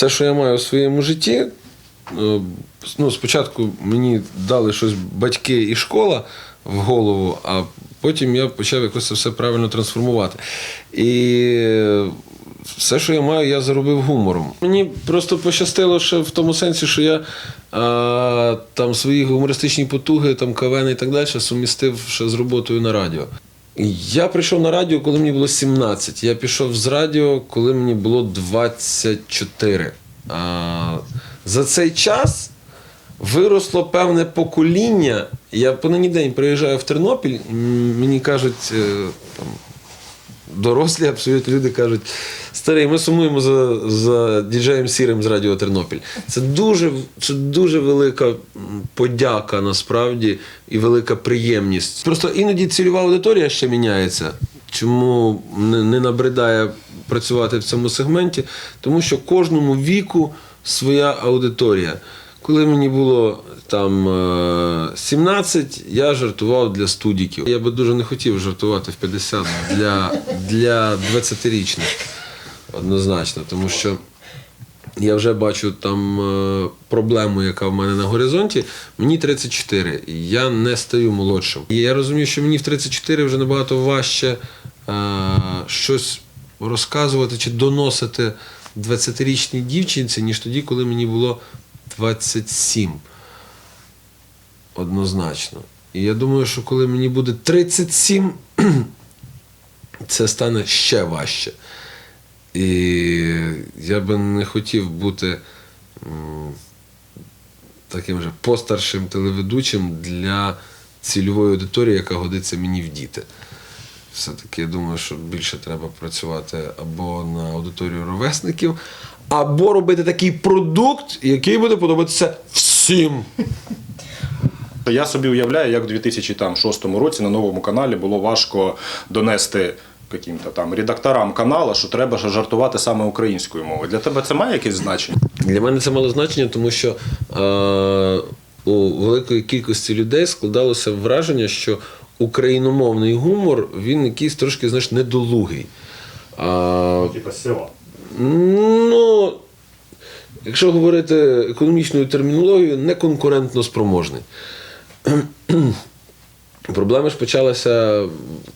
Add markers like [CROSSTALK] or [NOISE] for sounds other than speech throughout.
все, що я маю у своєму житті, е, ну, спочатку мені дали щось батьки і школа в голову, а потім я почав якось це все правильно трансформувати. І все, що я маю, я заробив гумором. Мені просто пощастило ще в тому сенсі, що я а, там свої гумористичні потуги, там КВН і так далі сумістив ще з роботою на радіо. Я прийшов на радіо, коли мені було 17. Я пішов з радіо, коли мені було 24. За цей час виросло певне покоління. Я по нині день приїжджаю в Тернопіль, мені кажуть, е, там, дорослі абсолютно люди кажуть, старий, ми сумуємо за, за діджеєм Сірим з Радіо Тернопіль. Це дуже, це дуже велика подяка насправді і велика приємність. Просто іноді цільова аудиторія ще міняється. Чому не набридає працювати в цьому сегменті? Тому що кожному віку своя аудиторія. Коли мені було там е, 17, я жартував для студіків. Я би дуже не хотів жартувати в 50 для, для 20-річних. Однозначно, тому що я вже бачу там е, проблему, яка в мене на горизонті. Мені 34, і я не стаю молодшим. І я розумію, що мені в 34 вже набагато важче е, щось розказувати чи доносити 20-річній дівчинці, ніж тоді, коли мені було 27. Однозначно. І я думаю, що коли мені буде 37, [CLEARS THROAT] це стане ще важче. І я би не хотів бути таким же постаршим телеведучим для цільової аудиторії, яка годиться мені в діти. Все-таки я думаю, що більше треба працювати або на аудиторію ровесників, або робити такий продукт, який буде подобатися всім. [LAUGHS] Я собі уявляю, як у 2006 році на новому каналі було важко донести яким-то там редакторам каналу, що треба ж жартувати саме українською мовою. Для тебе це має якесь значення? Для мене це мало значення, тому що е, у великої кількості людей складалося враження, що україномовний гумор він якийсь трошки знаєш, недолугий. А, Типа села. ну, якщо говорити економічною термінологією, неконкурентно спроможний. [CLEARS THROAT] Проблеми ж почалися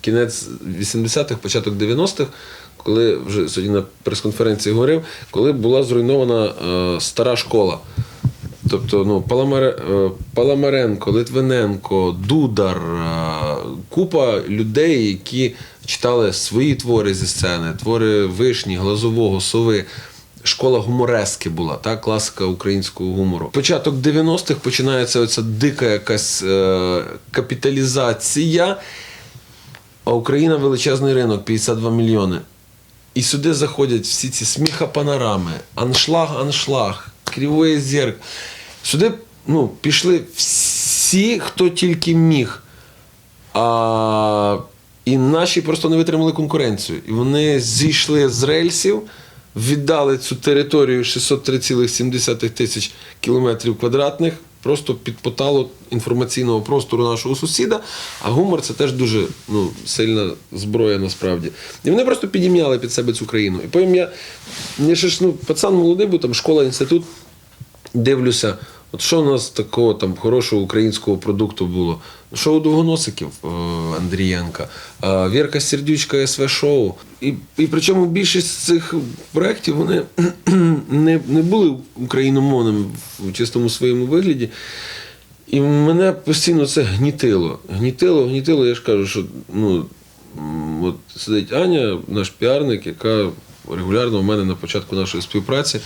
кінець 80-х, початок 90-х, коли вже сьогодні на прес-конференції говорив, коли була зруйнована е, стара школа. Тобто ну, Паламаре, е, Паламаренко, Литвиненко, Дудар, е, купа людей, які читали свої твори зі сцени, твори вишні, глазового, сови. Школа гуморески була, та класика українського гумору. Початок 90-х починається оця дика якась е, капіталізація, а Україна величезний ринок 52 мільйони. І сюди заходять всі ці сміхопанорами, аншлаг, аншлаг, кривоє зерк. Сюди ну, пішли всі, хто тільки міг. А, і наші просто не витримали конкуренцію. І вони зійшли з рельсів, віддали цю територію 603,7 тисяч кілометрів квадратних просто під потало інформаційного простору нашого сусіда. А гумор це теж дуже ну, сильна зброя насправді. І вони просто підім'яли під себе цю країну. І потім я, я ще ж ну, пацан молодий, був там школа, інститут, дивлюся, от що у нас такого там хорошого українського продукту було? Шоу довгоносиків е, Андрієнка, Вірка Сердючка СВ шоу. І, і причому більшість цих проєктів вони [CLEARS THROAT] не, не були україномовними в чистому своєму вигляді. І мене постійно це гнітило. Гнітило, гнітило, я ж кажу, що ну, от сидить Аня, наш піарник, яка регулярно в мене на початку нашої співпраці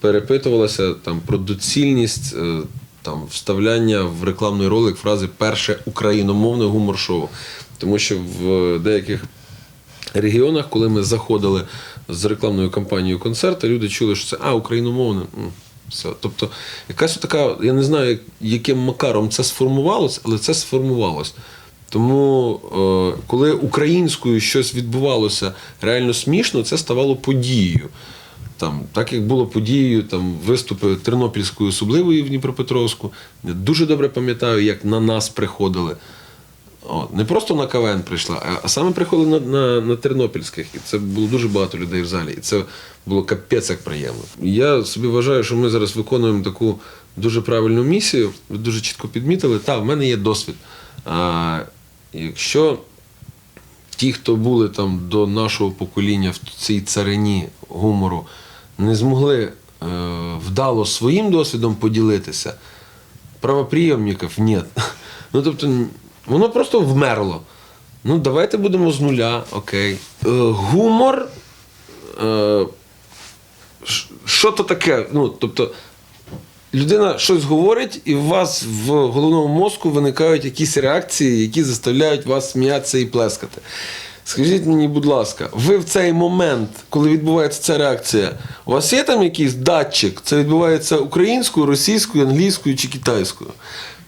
перепитувалася там, про доцільність е, там, вставляння в рекламний ролик фрази перше україномовне гумор-шоу. Тому що в деяких регіонах, коли ми заходили з рекламною кампанією концерти, люди чули, що це а, україномовне. Все. Тобто, якась така, я не знаю, яким макаром це сформувалось, але це сформувалось. Тому, е, коли українською щось відбувалося реально смішно, це ставало подією. Там, так як було подією, там виступи Тернопільської особливої в Дніпропетровську. Я дуже добре пам'ятаю, як на нас приходили. От. Не просто на КВН прийшла, а, саме приходили на, на, на Тернопільських. І це було дуже багато людей в залі. І це було капець як приємно. Я собі вважаю, що ми зараз виконуємо таку дуже правильну місію. Ви дуже чітко підмітили. Та, в мене є досвід. А, якщо ті, хто були там до нашого покоління в цій царині гумору, не змогли е, вдало своїм досвідом поділитися, правоприйомників ні. [LAUGHS] Ну, тобто, воно просто вмерло. Ну, давайте будемо з нуля, окей. Е, гумор. Е, що то таке? Ну, тобто, людина щось говорить, і у вас в головному мозку виникають якісь реакції, які заставляють вас сміятися і плескати. Скажіть мені, будь ласка, ви в цей момент, коли відбувається ця реакція, у вас є там якийсь датчик? Це відбувається українською, російською, англійською чи китайською?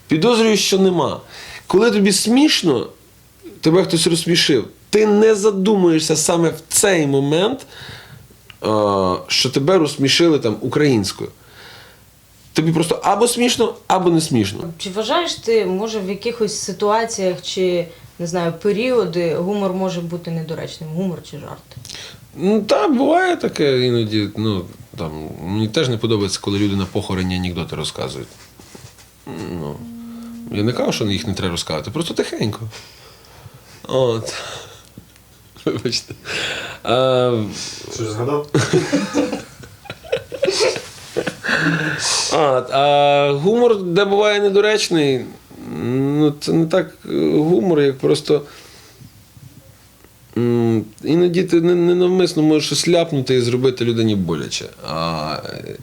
Підозрюю, що нема. Коли тобі смішно, тебе хтось розсмішив, ти не задумуєшся саме в цей момент, що тебе розсмішили там українською. Тобі просто або смішно, або не смішно. Чи вважаєш ти, може, в якихось ситуаціях чи не знаю, періоди гумор може бути недоречним? Гумор чи жарт? Ну, так, буває таке іноді. Ну, там, мені теж не подобається, коли люди на похороні анекдоти розказують. Ну, я не кажу, що їх не треба розказувати, просто тихенько. От. [LAUGHS] Вибачте. А, Що згадав? [LAUGHS] А, а гумор, де буває недоречний, ну це не так е, гумор, як просто. Іноді ти не- ненавмисно можеш ляпнути і зробити людині боляче. А е,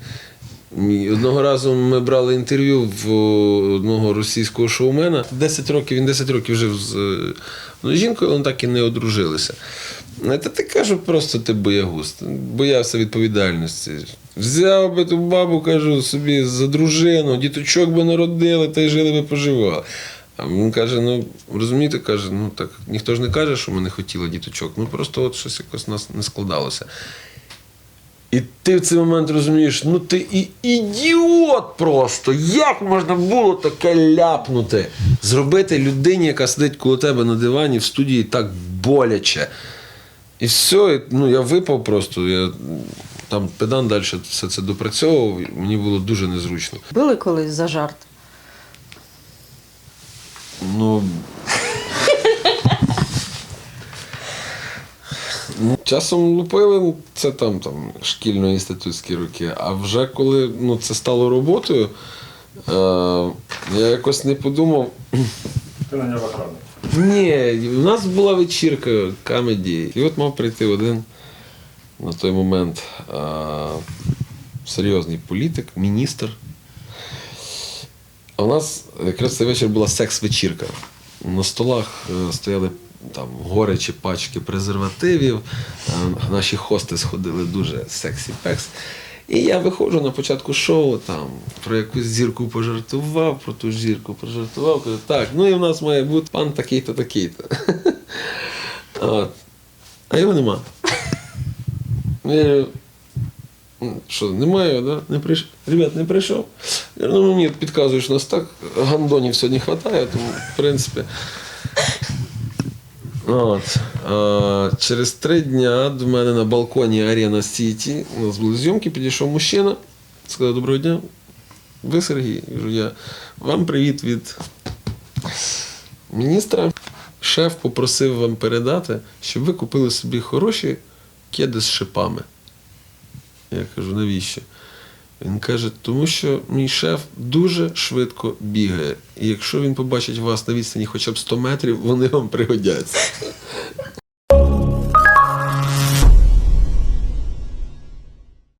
одного разу ми брали інтерв'ю в одного російського шоумена. 10 років, він 10 років жив з е, одною жінкою, але так і не одружилися. Та ти кажу, просто ти боягуз, боявся відповідальності. Взяв би ту бабу, кажу, собі за дружину, діточок би народили та й жили би поживали. А він каже: ну розумієте, каже, ну так ніхто ж не каже, що ми не хотіли діточок. Ну просто от щось якось у нас не складалося. І ти в цей момент розумієш, ну ти і ідіот просто. Як можна було таке ляпнути? Зробити людині, яка сидить коло тебе на дивані в студії так боляче. І все, ну я випав просто. Я, там педан далі все це допрацьовував, мені було дуже незручно. Били колись за жарт? Ну. Часом лупили це там, там шкільно-інститутські роки, а вже коли ну, це стало роботою, е, я якось не подумав. Ти на нього охранник. Ні, у нас була вечірка камеді, і от мав прийти один на той момент е, серйозний політик, міністр. А у нас якраз цей вечір була секс-вечірка. На столах е, стояли там горячі пачки презервативів, е, наші хости сходили дуже сексі-пекс. І я виходжу на початку шоу, там про якусь зірку пожартував, про ту зірку пожартував. Кажу, так, ну і в нас має бути пан такий-то, такий-то. [LAUGHS] От. А його нема. Я говорю, що, немає, да? Не прийшов. Ребят, не прийшов. Ну мені підказуєш, нас так гандонів сьогодні вистачає, тому в принципі. От. А, через три дня до мене на балконі Арена Сіті, у нас були зйомки, підійшов мужчина, сказав, доброго дня. Ви Сергій? Кажу, я. Вам привіт від міністра. Шеф попросив вам передати, щоб ви купили собі хороші кеди з шипами. Я кажу, навіщо? Він каже, тому що мій шеф дуже швидко бігає. І якщо він побачить вас на відстані хоча б 100 метрів, вони вам пригодяться.